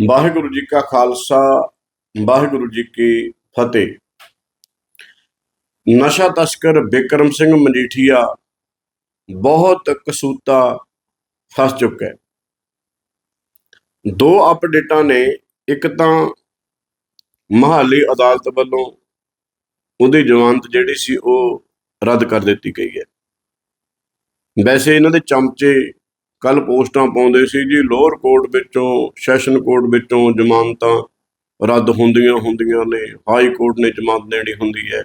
ਵਾਹਿਗੁਰੂ ਜੀ ਕਾ ਖਾਲਸਾ, ਵਾਹਿਗੁਰੂ ਜੀ ਕੀ ਫਤਿਹ। ਨਸ਼ਾ ਤਸਕਰ ਬਿਕਰਮ ਸਿੰਘ ਮਜੀਠੀਆ ਬਹੁਤ ਕਸੂਤਾ ਫਸ ਚੁੱਕਾ ਹੈ। ਦੋ ਅਪਡੇਟਾਂ ਨੇ, ਇੱਕ ਤਾਂ ਮਹਾਲੀ ਅਦਾਲਤ ਵੱਲੋਂ ਉਹਦੀ ਜ਼ਮਾਨਤ ਜਿਹੜੀ ਸੀ ਉਹ ਰੱਦ ਕਰ ਦਿੱਤੀ ਗਈ ਹੈ। ਵੈਸੇ ਇਹਨਾਂ ਦੇ ਚਮਚੇ ਕੱਲ ਪੋਸਟਾਂ ਪਾਉਂਦੇ ਸੀ ਜੀ, ਲੋਅਰ ਕੋਰਟ ਵਿੱਚੋਂ, ਸੈਸ਼ਨ ਕੋਰਟ ਵਿੱਚੋਂ ਜ਼ਮਾਨਤਾਂ ਰੱਦ ਹੁੰਦੀਆਂ ਹੁੰਦੀਆਂ ਨੇ, ਹਾਈ ਕੋਰਟ ਨੇ ਜ਼ਮਾਨਤ ਦੇਣੀ ਹੁੰਦੀ ਹੈ।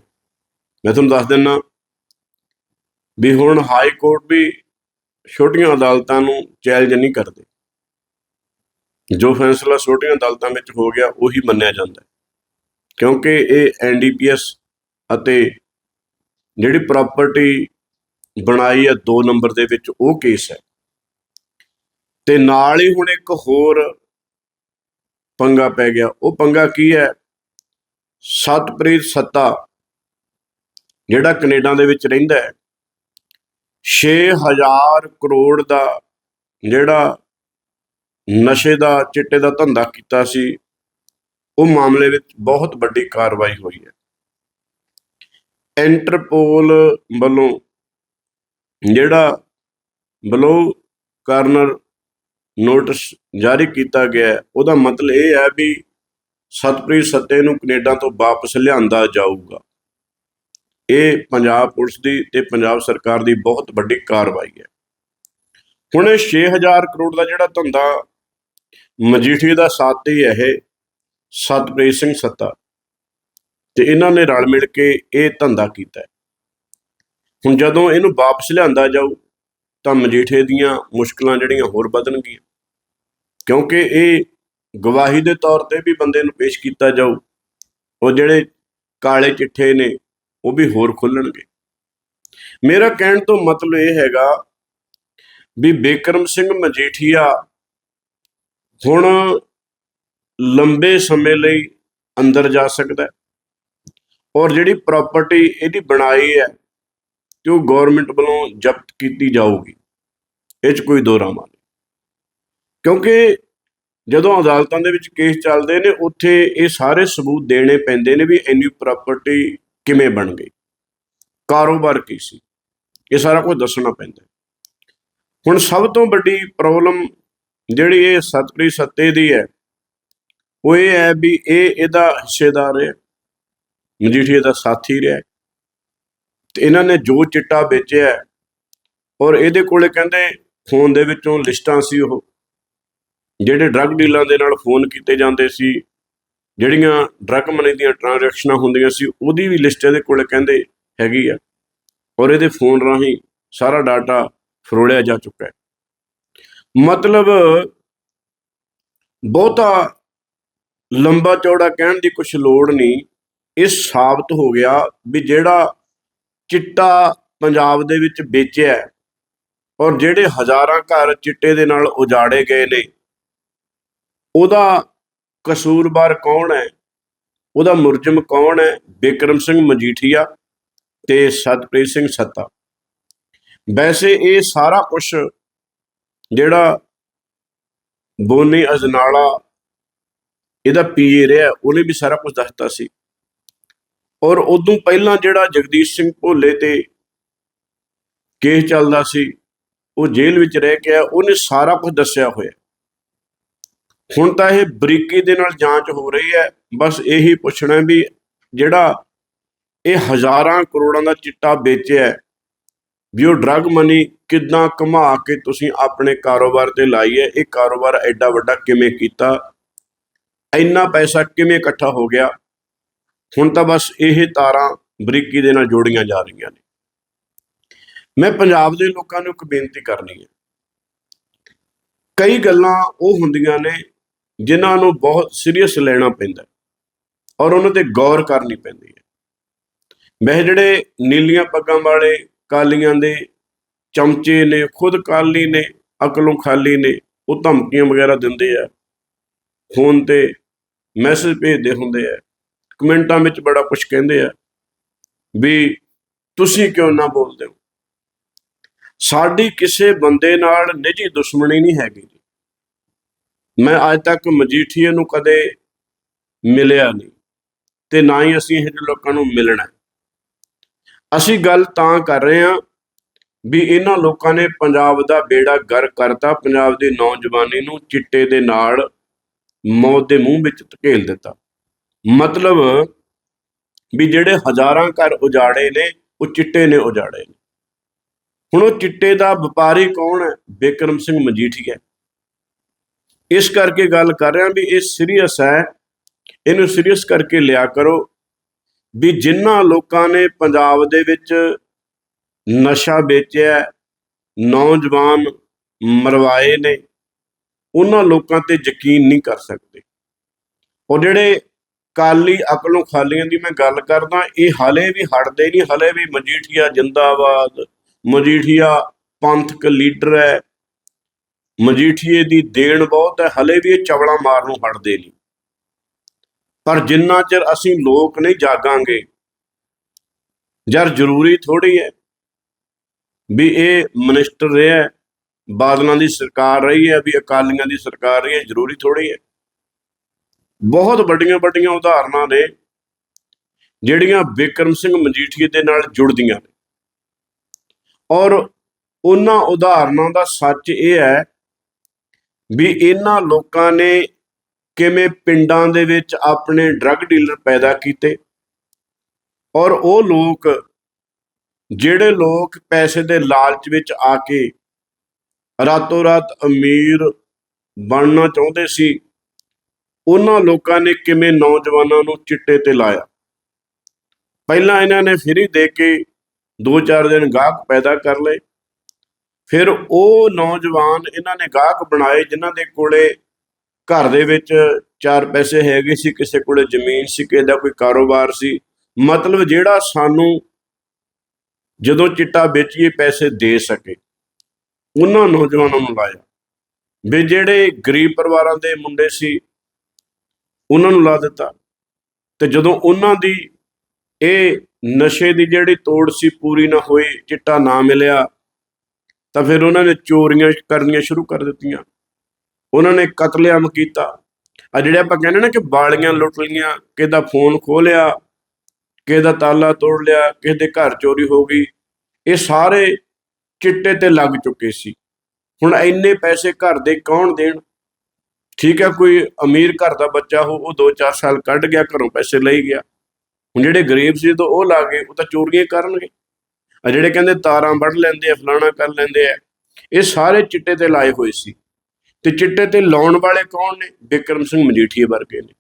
ਮੈਂ ਤੁਹਾਨੂੰ ਦੱਸ ਦਿੰਨਾ ਵੀ ਹੁਣ ਹਾਈ ਕੋਰਟ ਵੀ ਛੋਟੀਆਂ ਅਦਾਲਤਾਂ ਨੂੰ ਚੈਲੰਜ ਨਹੀਂ ਕਰਦੇ। ਜੋ ਫੈਸਲਾ ਛੋਟੀਆਂ ਅਦਾਲਤਾਂ ਵਿੱਚ ਹੋ ਗਿਆ, ਉਹੀ ਮੰਨਿਆ ਜਾਂਦਾ ਹੈ। ਕਿਉਂਕਿ ਇਹ ਐਨਡੀਪੀਐਸ ਅਤੇ ਜਿਹੜੀ ਪ੍ਰਾਪਰਟੀ ਬਣਾਈ ਹੈ 2 ਨੰਬਰ ਦੇ ਵਿੱਚ, ਉਹ ਕੇਸ ਹੈ। ਤੇ ਨਾਲ ਹੀ ਹੁਣ ਇੱਕ ਹੋਰ ਪੰਗਾ ਪੈ ਗਿਆ। ਉਹ ਪੰਗਾ ਕੀ ਹੈ? ਸਤਪ੍ਰੀਤ ਸੱਤਾ, ਜਿਹੜਾ ਕੈਨੇਡਾ ਦੇ ਵਿੱਚ ਰਹਿੰਦਾ ਹੈ 6000 ਕਰੋੜ ਦਾ ਜਿਹੜਾ ਨਸ਼ੇ ਦਾ, ਚਿੱਟੇ ਦਾ ਧੰਦਾ ਕੀਤਾ ਸੀ, ਉਹ ਮਾਮਲੇ ਵਿੱਚ ਬਹੁਤ ਵੱਡੀ ਕਾਰਵਾਈ ਹੋਈ ਹੈ। ਇੰਟਰਪੋਲ ਵੱਲੋਂ ਜਿਹੜਾ ਬਲੋ ਕਾਰਨਰ ਨੋਟਿਸ ਜਾਰੀ ਕੀਤਾ ਗਿਆ ਉਹਦਾ ਮਤਲਬ ਇਹ ਹੈ ਵੀ ਸਤਪ੍ਰੀਤ ਸੱਤੇ ਨੂੰ ਕੈਨੇਡਾ ਤੋਂ ਵਾਪਸ ਲਿਆਂਦਾ ਜਾਊਗਾ। ਇਹ ਪੰਜਾਬ ਪੁਲਿਸ ਦੀ ਤੇ ਪੰਜਾਬ ਸਰਕਾਰ ਦੀ ਬਹੁਤ ਵੱਡੀ ਕਾਰਵਾਈ ਹੈ। ਹੁਣ ਇਹ 6000 ਕਰੋੜ ਦਾ ਜਿਹੜਾ ਧੰਦਾ ਮਜੀਠੀ ਦਾ ਸਾਥੀ ਹੈ ਇਹ ਸਤਪ੍ਰੀਤ ਸਿੰਘ ਸੱਤਾ। ਤੇ ਇਹਨਾਂ ਨੇ ਰਲ ਮਿਲ ਕੇ ਇਹ ਧੰਦਾ ਕੀਤਾ ਹੁਣ ਜਦੋਂ ਇਹਨੂੰ ਵਾਪਸ ਲਿਆਂਦਾ ਜਾਊ ਤਾਂ ਮਜੀਠੇ ਦੀਆਂ ਮੁਸ਼ਕਲਾਂ ਜਿਹੜੀਆਂ ਹੋਰ ਵਧਣਗੀਆਂ। ਕਿਉਂਕਿ ਇਹ ਗਵਾਹੀ ਦੇ ਤੌਰ ਤੇ ਵੀ ਬੰਦੇ ਨੂੰ ਪੇਸ਼ ਕੀਤਾ ਜਾਊ, ਉਹ ਜਿਹੜੇ ਕਾਲੇ ਚਿੱਠੇ ਨੇ, ਉਹ ਵੀ ਹੋਰ ਖੁੱਲਣਗੇ। ਮੇਰਾ ਕਹਿਣ ਤੋਂ ਮਤਲਬ ਇਹ ਹੈਗਾ ਵੀ ਬੇਕਰਮ ਸਿੰਘ ਮਜੀਠੀਆ ਹੁਣ ਲੰਬੇ ਸਮੇਂ ਲਈ ਅੰਦਰ ਜਾ ਸਕਦਾ ਹੈ ਔਰ ਜਿਹੜੀ ਪ੍ਰਾਪਰਟੀ ਇਹਦੀ ਬਣਾਈ ਹੈ ਕਿ ਉਹ ਗਵਰਨਮੈਂਟ ਵੱਲੋਂ ਜ਼ਬਤ ਕੀਤੀ ਜਾਊਗੀ, ਇਹ 'ਚ ਕੋਈ ਦੋ ਰਾਮਾ ਨਹੀਂ। ਕਿਉਂਕਿ ਜਦੋਂ ਅਦਾਲਤਾਂ ਦੇ ਵਿੱਚ ਕੇਸ ਚੱਲਦੇ ਨੇ, ਉੱਥੇ ਇਹ ਸਾਰੇ ਸਬੂਤ ਦੇਣੇ ਪੈਂਦੇ ਨੇ ਵੀ ਇੰਨੀ ਪ੍ਰਾਪਰਟੀ ਕਿਵੇਂ ਬਣ ਗਈ। ਕਾਰੋਬਾਰ ਕੀ ਸੀ? ਇਹ ਸਾਰਾ ਕੁਝ ਦੱਸਣਾ ਪੈਂਦਾ। ਹੁਣ ਸਭ ਤੋਂ ਵੱਡੀ ਪ੍ਰੋਬਲਮ ਜਿਹੜੀ ਇਹ ਸਤਪ੍ਰੀਤ ਸੱਤੇ ਦੀ ਹੈ, ਉਹ ਇਹ ਹੈ ਵੀ ਇਹ ਇਹਦਾ ਹਿੱਸੇਦਾਰ ਹੈ ਮਜੀਠੀਆ ਦਾ ਸਾਥੀ ਰਿਹਾ ਤੇ ਇਹਨਾਂ ਨੇ ਜੋ ਚਿੱਟਾ ਵੇਚਿਆ ਔਰ ਇਹਦੇ ਕੋਲੇ ਕਹਿੰਦੇ ਫੋਨ ਦੇ ਵਿੱਚੋਂ ਲਿਸਟਾਂ ਸੀ ਉਹ। ਜਿਹੜੇ ਡਰੱਗ ਡੀਲਾਂ ਦੇ ਨਾਲ ਫੋਨ ਕੀਤੇ ਜਾਂਦੇ ਸੀ, ਜਿਹੜੀਆਂ ਡਰੱਗ ਮਨੀ ਦੀਆਂ ਟ੍ਰਾਂਜੈਕਸ਼ਨਾਂ ਹੁੰਦੀਆਂ ਸੀ, ਉਹਦੀ ਵੀ ਲਿਸਟ ਇਹਦੇ ਕੋਲ ਕਹਿੰਦੇ ਹੈਗੀ ਆ। ਔਰ ਇਹਦੇ ਫੋਨ ਰਾਹੀਂ ਸਾਰਾ ਡਾਟਾ ਫਰੋੜਿਆ ਜਾ ਚੁੱਕਾ ਹੈ। ਮਤਲਬ ਬਹੁਤਾ ਲੰਬਾ ਚੌੜਾ ਕਹਿਣ ਦੀ ਕੁਝ ਲੋੜ ਨਹੀਂ। ਇਹ ਸਾਬਤ ਹੋ ਗਿਆ ਵੀ ਜਿਹੜਾ ਚਿੱਟਾ ਪੰਜਾਬ ਦੇ ਵਿੱਚ ਵੇਚਿਆ ਔਰ ਜਿਹੜੇ ਹਜ਼ਾਰਾਂ ਘਰ ਚਿੱਟੇ ਦੇ ਨਾਲ ਉਜਾੜੇ ਗਏ ਨੇ ਉਹਦਾ ਕਸੂਰਵਾਰ ਕੌਣ ਹੈ? ਉਹਦਾ ਮੁਰਜਮ ਕੌਣ ਹੈ? ਬਿਕਰਮ ਸਿੰਘ ਮਜੀਠੀਆ ਤੇ ਸਤਪ੍ਰੀਤ ਸਿੰਘ ਸੱਤਾ। ਵੈਸੇ ਇਹ ਸਾਰਾ ਕੁਝ ਜਿਹੜਾ ਬੋਨੀ ਅਜਨਾਲਾ, ਇਹਦਾ ਪੀਏ ਰਿਹਾ, ਉਹਨੇ ਵੀ ਸਾਰਾ ਕੁਝ ਦੱਸਤਾ ਸੀ। ਔਰ ਉਦੋਂ ਪਹਿਲਾਂ ਜਿਹੜਾ ਜਗਦੀਸ਼ ਸਿੰਘ ਭੋਲੇ ਤੇ ਕੇਸ ਚੱਲਦਾ ਸੀ, ਉਹ ਜੇਲ੍ਹ ਵਿੱਚ ਰਹਿ ਕੇ ਆਇਆ, ਉਹਨੇ ਸਾਰਾ ਕੁਝ ਦੱਸਿਆ ਹੋਇਆ। ਹੁਣ ਤਾਂ ਇਹ ਬਰੀਕੀ ਦੇ ਨਾਲ ਜਾਂਚ ਹੋ ਰਹੀ ਹੈ। ਬਸ ਇਹੀ ਪੁੱਛਣਾ ਵੀ ਜਿਹੜਾ ਇਹ ਹਜ਼ਾਰਾਂ ਕਰੋੜਾਂ ਦਾ ਚਿੱਟਾ ਵੇਚਿਆ ਵੀ ਉਹ ਡਰੱਗ ਮਨੀ ਕਿੱਦਾਂ ਕਮਾ ਕੇ ਤੁਸੀਂ ਆਪਣੇ ਕਾਰੋਬਾਰ ਤੇ ਲਾਈ ਹੈ, ਇਹ ਕਾਰੋਬਾਰ ਐਡਾ ਵੱਡਾ ਕਿਵੇਂ ਕੀਤਾ? ਇੰਨਾ ਪੈਸਾ ਕਿਵੇਂ ਇਕੱਠਾ ਹੋ ਗਿਆ? ਹੁਣ ਤਾਂ ਬਸ ਇਹ ਤਾਰਾਂ ਬਰੀਕੀ ਦੇ ਨਾਲ ਜੋੜੀਆਂ ਜਾ ਰਹੀਆਂ ਨੇ। ਮੈਂ ਪੰਜਾਬ ਦੇ ਲੋਕਾਂ ਨੂੰ ਇੱਕ ਬੇਨਤੀ ਕਰਨੀ ਹੈ। ਕਈ ਗੱਲਾਂ ਉਹ ਹੁੰਦੀਆਂ ਨੇ ਜਿਨ੍ਹਾਂ ਨੂੰ ਬਹੁਤ ਸੀਰੀਅਸ ਲੈਣਾ ਪੈਂਦਾ ਔਰ ਉਹਨਾਂ ਤੇ ਗੌਰ ਕਰਨੀ ਪੈਂਦੀ ਹੈ। ਮੈਂ ਜਿਹੜੇ ਨੀਲੀਆਂ ਪੱਗਾਂ ਵਾਲੇ ਕਾਲੀਆਂ ਦੇ ਚਮਚੇ ਨੇ, ਖੁਦ ਕਾਲੀ ਨੇ, ਅਕਲੋਂ ਖਾਲੀ ਨੇ, ਉਹ ਧਮਕੀਆਂ ਵਗੈਰਾ ਦਿੰਦੇ ਆ, ਫੋਨ ਤੇ ਮੈਸੇਜ ਭੇਜਦੇ ਹੁੰਦੇ ਆ, ਕਮੈਂਟਾਂ ਵਿੱਚ ਬੜਾ ਕੁਝ ਕਹਿੰਦੇ ਆ ਵੀ ਤੁਸੀਂ ਕਿਉਂ ਨਾ ਬੋਲਦੇ ਹੋ? ਸਾਡੀ ਕਿਸੇ ਬੰਦੇ ਨਾਲ ਨਿੱਜੀ ਦੁਸ਼ਮਣੀ ਨਹੀਂ ਹੈਗੀ ਮੈਂ ਅੱਜ ਤੱਕ ਮਜੀਠੀਏ ਨੂੰ ਕਦੇ ਮਿਲਿਆ ਨਹੀਂ ਤੇ ਨਾ ਹੀ ਅਸੀਂ ਇਹੋ ਜਿਹੇ ਲੋਕਾਂ ਨੂੰ ਮਿਲਣਾ ਅਸੀਂ ਗੱਲ ਤਾਂ ਕਰ ਰਹੇ ਹਾਂ ਵੀ ਇਹਨਾਂ ਲੋਕਾਂ ਨੇ ਪੰਜਾਬ ਦਾ ਬੇੜਾ ਗਰ ਕਰਤਾ, ਪੰਜਾਬ ਦੀ ਨੌਜਵਾਨੀ ਨੂੰ ਚਿੱਟੇ ਦੇ ਨਾਲ ਮੌਤ ਦੇ ਮੂੰਹ ਵਿੱਚ ਧਕੇਲ ਦਿੱਤਾ। ਮਤਲਬ ਵੀ ਜਿਹੜੇ ਹਜ਼ਾਰਾਂ ਘਰ ਉਜਾੜੇ ਨੇ, ਉਹ ਚਿੱਟੇ ਨੇ ਉਜਾੜੇ ਨੇ। ਹੁਣ ਉਹ ਚਿੱਟੇ ਦਾ ਵਪਾਰੀ ਕੌਣ ਹੈ? ਬਿਕਰਮ ਸਿੰਘ ਮਜੀਠੀਆ ਇਸ ਕਰਕੇ ਗੱਲ ਕਰ ਰਿਹਾ ਵੀ ਇਹ ਸੀਰੀਅਸ ਹੈ। ਇਹਨੂੰ ਸੀਰੀਅਸ ਕਰਕੇ ਲਿਆ ਕਰੋ ਵੀ ਜਿਨ੍ਹਾਂ ਲੋਕਾਂ ਨੇ ਪੰਜਾਬ ਦੇ ਵਿੱਚ ਨਸ਼ਾ ਵੇਚਿਆ, ਨੌਜਵਾਨ ਮਰਵਾਏ ਨੇ, ਉਹਨਾਂ ਲੋਕਾਂ ਤੇ ਯਕੀਨ ਨਹੀਂ ਕਰ ਸਕਦੇ। ਉਹ ਜਿਹੜੇ ਕਾਲੀ ਅਕਲੋਂ ਖਾਲੀਆਂ ਦੀ ਮੈਂ ਗੱਲ ਕਰਦਾ, ਇਹ ਹਾਲੇ ਵੀ ਹਟਦੇ ਨਹੀਂ, ਹਾਲੇ ਵੀ ਮਜੀਠੀਆ ਜਿੰਦਾਬਾਦ, ਮਜੀਠੀਆ ਪੰਥਕ ਲੀਡਰ ਹੈ। ਮਜੀਠੀਏ ਦੀ ਦੇਣ ਬਹੁਤ ਹੈ, ਹਲੇ ਵੀ ਇਹ ਚਵਲਾ ਮਾਰਨੋਂ ਹਟਦੇ ਨਹੀਂ। ਪਰ ਜਿੰਨਾ ਚਿਰ ਅਸੀਂ ਲੋਕ ਨਹੀਂ ਜਾਗਾਂਗੇ ਯਾਰ ਜ਼ਰੂਰੀ ਥੋੜੀ ਹੈ ਵੀ ਇਹ ਮਿਨਿਸਟਰ ਰਿਹਾ ਬਾਦਲਾਂ ਦੀ ਸਰਕਾਰ ਰਹੀ ਹੈ, ਵੀ ਅਕਾਲੀਆਂ ਦੀ ਸਰਕਾਰ ਰਹੀ ਹੈ, ਜ਼ਰੂਰੀ ਥੋੜੀ ਹੈ। ਬਹੁਤ ਵੱਡੀਆਂ ਵੱਡੀਆਂ ਉਦਾਹਰਨਾਂ ਨੇ, ਜਿਹੜੀਆਂ ਬਿਕਰਮ ਸਿੰਘ ਮਜੀਠੀਏ ਦੇ ਨਾਲ ਜੁੜਦੀਆਂ ਨੇ। ਔਰ ਉਹਨਾਂ ਉਦਾਹਰਨਾਂ ਦਾ ਸੱਚ ਇਹ ਹੈ ਵੀ ਇਹਨਾਂ ਲੋਕਾਂ ਨੇ ਕਿਵੇਂ ਪਿੰਡਾਂ ਦੇ ਵਿੱਚ ਆਪਣੇ ਡਰੱਗ ਡੀਲਰ ਪੈਦਾ ਕੀਤੇ ਔਰ ਉਹ ਲੋਕ, ਜਿਹੜੇ ਲੋਕ ਪੈਸੇ ਦੇ ਲਾਲਚ ਵਿੱਚ ਆ ਕੇ ਰਾਤੋਂ ਰਾਤ ਅਮੀਰ ਬਣਨਾ ਚਾਹੁੰਦੇ ਸੀ, ਉਹਨਾਂ ਲੋਕਾਂ ਨੇ ਕਿਵੇਂ ਨੌਜਵਾਨਾਂ ਨੂੰ ਚਿੱਟੇ ਤੇ ਲਾਇਆ? ਪਹਿਲਾਂ ਇਹਨਾਂ ਨੇ ਫਰੀ ਦੇ ਕੇ ਦੋ ਚਾਰ ਦਿਨ ਗਾਹਕ ਪੈਦਾ ਕਰ ਲਏ। ਫਿਰ ਉਹ ਨੌਜਵਾਨ ਇਹਨਾਂ ਨੇ ਗਾਹਕ ਬਣਾਏ ਜਿਨ੍ਹਾਂ ਦੇ ਕੋਲੇ ਘਰ ਦੇ ਵਿੱਚ ਚਾਰ ਪੈਸੇ ਹੈਗੇ ਸੀ, ਕਿਸੇ ਕੋਲੇ ਜ਼ਮੀਨ ਸੀ, ਕਿਸੇ ਦਾ ਕੋਈ ਕਾਰੋਬਾਰ ਸੀ। ਮਤਲਬ ਜਿਹੜਾ ਸਾਨੂੰ ਜਦੋਂ ਚਿੱਟਾ ਵੇਚੀਏ, ਪੈਸੇ ਦੇ ਸਕੇ। ਉਹਨਾਂ ਨੌਜਵਾਨਾਂ ਨੂੰ ਲਾਇਆ। ਵੀ ਜਿਹੜੇ ਗਰੀਬ ਪਰਿਵਾਰਾਂ ਦੇ ਮੁੰਡੇ ਸੀ, ਉਹਨਾਂ ਨੂੰ ਲਾ ਦਿੱਤਾ। ਤੇ ਜਦੋਂ ਉਹਨਾਂ ਦੀ ਇਹ ਨਸ਼ੇ ਦੀ ਜਿਹੜੀ ਤੋੜ ਸੀ, ਪੂਰੀ ਨਾ ਹੋਈ, ਚਿੱਟਾ ਨਾ ਮਿਲਿਆ ਤਾਂ ਫਿਰ ਉਹਨਾਂ ਨੇ ਚੋਰੀਆਂ ਕਰਨੀਆਂ ਸ਼ੁਰੂ ਕਰ ਦਿੱਤੀਆਂ। ਉਹਨਾਂ ਨੇ ਕਤਲੇਆਮ ਕੀਤਾ। ਆ ਜਿਹੜੇ ਆਪਾਂ ਕਹਿੰਦੇ ਨਾ ਕਿ ਬਾਲੀਆਂ ਲੁੱਟ ਲਈਆਂ ਕਿਸੇ ਦਾ ਫੋਨ ਖੋਹ ਲਿਆ ਕਿਸੇ ਦਾ ਤਾਲਾ ਤੋੜ ਲਿਆ ਕਿਸੇ ਦੇ ਘਰ ਚੋਰੀ ਹੋ ਗਈ, ਇਹ ਸਾਰੇ ਚਿੱਟੇ ਤੇ ਲੱਗ ਚੁੱਕੇ ਸੀ। ਹੁਣ ਇੰਨੇ ਪੈਸੇ ਘਰ ਦੇ ਕੌਣ ਦੇਣ? ਠੀਕ ਹੈ, ਕੋਈ ਅਮੀਰ ਘਰ ਦਾ ਬੱਚਾ ਹੋ, ਉਹ 2-4 ਸਾਲ ਕੱਢ ਗਿਆ, ਘਰੋਂ ਪੈਸੇ ਲਈ ਗਿਆ। ਹੁਣ ਜਿਹੜੇ ਗਰੀਬ ਸੀ ਤਾਂ ਉਹ ਲਾ ਗਏ, ਉਹ ਤਾਂ ਚੋਰੀਆਂ ਕਰਨਗੇ। ਆ ਜਿਹੜੇ ਕਹਿੰਦੇ ਤਾਰਾਂ ਵੱਢ ਲੈਂਦੇ ਆ, ਫਲਾਣਾ ਕਰ ਲੈਂਦੇ ਆ, ਇਹ ਸਾਰੇ ਚਿੱਟੇ ਤੇ ਲਾਏ ਹੋਏ ਸੀ। ਤੇ ਚਿੱਟੇ ਤੇ ਲਾਉਣ ਵਾਲੇ ਕੌਣ ਨੇ? ਬਿਕਰਮ ਸਿੰਘ ਮਜੀਠੀਏ ਵਰਗੇ ਨੇ।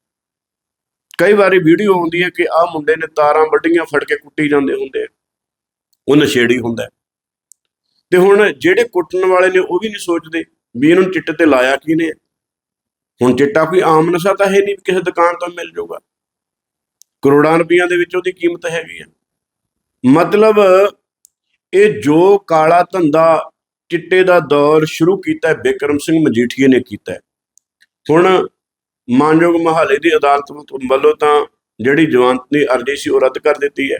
ਕਈ ਵਾਰੀ ਵੀਡੀਓ ਆਉਂਦੀ ਹੈ ਕਿ ਆਹ ਮੁੰਡੇ ਨੇ ਤਾਰਾਂ ਵੱਡੀਆਂ ਫੜ ਕੇ ਕੁੱਟੀ ਜਾਂਦੇ ਹੁੰਦੇ ਉਹ ਨਸ਼ੇੜੀ ਹੁੰਦਾ ਤੇ ਹੁਣ ਜਿਹੜੇ ਕੁੱਟਣ ਵਾਲੇ ਨੇ, ਉਹ ਵੀ ਨਹੀਂ ਸੋਚਦੇ ਵੀ ਇਹਨੂੰ ਚਿੱਟੇ ਤੇ ਲਾਇਆ ਕਿਹਨੇ ਨੇ ਹੁਣ ਚਿੱਟਾ ਕੋਈ ਆਮ ਨਸ਼ਾ ਤਾਂ ਹੈ ਨਹੀਂ ਕਿਸੇ ਦੁਕਾਨ ਤੋਂ ਮਿਲ ਜਾਊਗਾ। ਕਰੋੜਾਂ ਰੁਪਈਆਂ ਦੇ ਵਿੱਚ ਉਹਦੀ ਕੀਮਤ ਹੈਗੀ ਆ। ਮਤਲਬ ਇਹ ਜੋ ਕਾਲਾ ਧੰਦਾ ਚਿੱਟੇ ਦਾ ਦੌਰ ਸ਼ੁਰੂ ਕੀਤਾ ਬਿਕਰਮ ਸਿੰਘ ਮਜੀਠੀਏ ਨੇ ਕੀਤਾ ਹੁਣ ਮਾਨਯੋਗ ਮਹਾਲੇ ਦੀ ਅਦਾਲਤ ਵੱਲੋਂ ਤਾਂ ਜਿਹੜੀ ਜਵਾਨਤ ਦੀ ਅਰਜ਼ੀ ਸੀ ਉਹ ਰੱਦ ਕਰ ਦਿੱਤੀ ਹੈ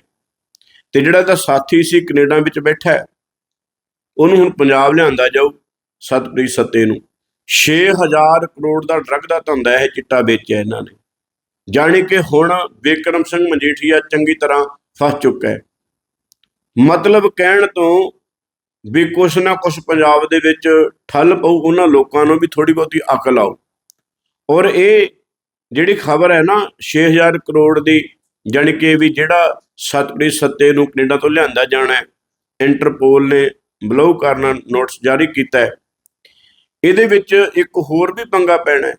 ਤੇ ਜਿਹੜਾ ਤਾਂ ਸਾਥੀ ਸੀ ਕੈਨੇਡਾ ਵਿੱਚ ਬੈਠਾ ਹੈ, ਉਹਨੂੰ ਹੁਣ ਪੰਜਾਬ ਲਿਆਂਦਾ ਜਾਊ ਸਤਪ੍ਰੀਤ ਸੱਤੇ ਨੂੰ। 6000 ਕਰੋੜ ਦਾ ਡਰੱਗ ਦਾ ਧੰਦਾ ਇਹ ਚਿੱਟਾ ਵੇਚਿਆ ਇਹਨਾਂ ਨੇ। ਜਾਣੀ ਕਿ ਹੁਣ ਬਿਕਰਮ ਸਿੰਘ ਮਜੀਠੀਆ ਚੰਗੀ ਤਰ੍ਹਾਂ ਫਸ ਚੁੱਕਾ ਹੈ। ਮਤਲਬ ਕਹਿਣ ਤੋਂ ਵੀ ਕੁਛ ਨਾ ਕੁਛ ਪੰਜਾਬ ਦੇ ਵਿੱਚ ਠੱਲ ਪਊ, ਉਹਨਾਂ ਲੋਕਾਂ ਨੂੰ ਵੀ ਥੋੜੀ ਬਹੁਤੀ ਅਕਲ ਆਊ। ਔਰ ਇਹ ਜਿਹੜੀ ਖਬਰ ਹੈ ਨਾ 6000 ਕਰੋੜ ਦੀ, ਜਾਣੀ ਕਿ ਵੀ ਜਿਹੜਾ ਸਤਪ੍ਰੀਤ ਸੱਤੇ ਨੂੰ ਕੈਨੇਡਾ ਤੋਂ ਲਿਆਂਦਾ ਜਾਣਾ ਹੈ, ਇੰਟਰਪੋਲ ਨੇ ਬਲੋ ਕਰਨਾ ਨੋਟਿਸ ਜਾਰੀ ਕੀਤਾ ਹੈ। ਇਹਦੇ ਵਿੱਚ ਇੱਕ ਹੋਰ ਵੀ ਪੰਗਾ ਪੈਣਾ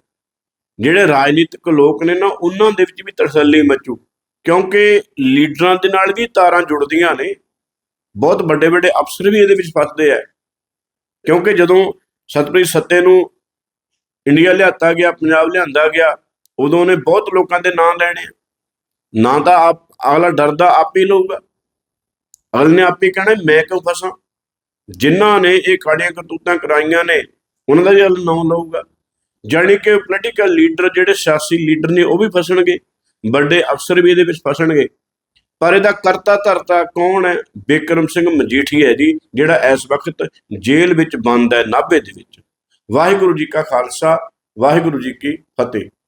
ਜਿਹੜੇ ਰਾਜਨੀਤਿਕ ਲੋਕ ਨੇ ਨਾ, ਉਹਨਾਂ ਦੇ ਵਿੱਚ ਵੀ ਤਸੱਲੀ ਮਚੂ, ਕਿਉਂਕਿ ਲੀਡਰਾਂ ਦੇ ਨਾਲ ਵੀ ਤਾਰਾਂ ਜੁੜਦੀਆਂ ਨੇ ਬਹੁਤ ਵੱਡੇ ਵੱਡੇ ਅਫਸਰ ਵੀ ਇਹਦੇ ਵਿੱਚ ਫਸਦੇ ਆ। ਕਿਉਂਕਿ ਜਦੋਂ ਸਤਪ੍ਰੀਤ ਸੱਤੇ ਨੂੰ ਇੰਡੀਆ ਲਿਆਤਾ ਗਿਆ, ਪੰਜਾਬ ਲਿਆਂਦਾ ਗਿਆ, ਉਦੋਂ ਉਹਨੇ ਬਹੁਤ ਲੋਕਾਂ ਦੇ ਨਾਂ ਲੈਣੇ ਆ। ਨਾਂ ਤਾਂ ਆਪ, ਅਗਲਾ ਡਰਦਾ ਆਪ ਹੀ ਲਊਗਾ। ਅਗਲੇ ਨੇ ਆਪ ਹੀ ਕਹਿਣਾ, ਮੈਂ ਕਿਉਂ ਫਸਾਂ? ਜਿਨ੍ਹਾਂ ਨੇ ਇਹ ਕਾੜੀਆਂ ਕਰਤੂਤਾਂ ਕਰਾਈਆਂ ਨੇ, ਉਹਨਾਂ ਦਾ ਵੀ ਜਲ ਨਾਂ ਲਊਗਾ। ਜਾਣੀ ਕਿ ਪੋਲੀਟੀਕਲ ਲੀਡਰ ਜਿਹੜੇ ਸਿਆਸੀ ਲੀਡਰ ਨੇ, ਉਹ ਵੀ ਫਸਣਗੇ। ਵੱਡੇ ਅਫਸਰ ਵੀ ਇਹਦੇ ਵਿੱਚ ਫਸਣਗੇ। ਪਰ ਇਹਦਾ ਕਰਤਾ ਧਰਤਾ ਕੌਣ ਹੈ? ਬਿਕਰਮ ਸਿੰਘ ਮਜੀਠੀਆ ਹੈ ਜੀ, ਜਿਹੜਾ ਇਸ ਵਕਤ ਜੇਲ੍ਹ ਵਿੱਚ ਬੰਦ ਹੈ, ਨਾਭੇ ਦੇ ਵਿੱਚ। ਵਾਹਿਗੁਰੂ ਜੀ ਕਾ ਖਾਲਸਾ, ਵਾਹਿਗੁਰੂ ਜੀ ਕੀ ਫਤਿਹ।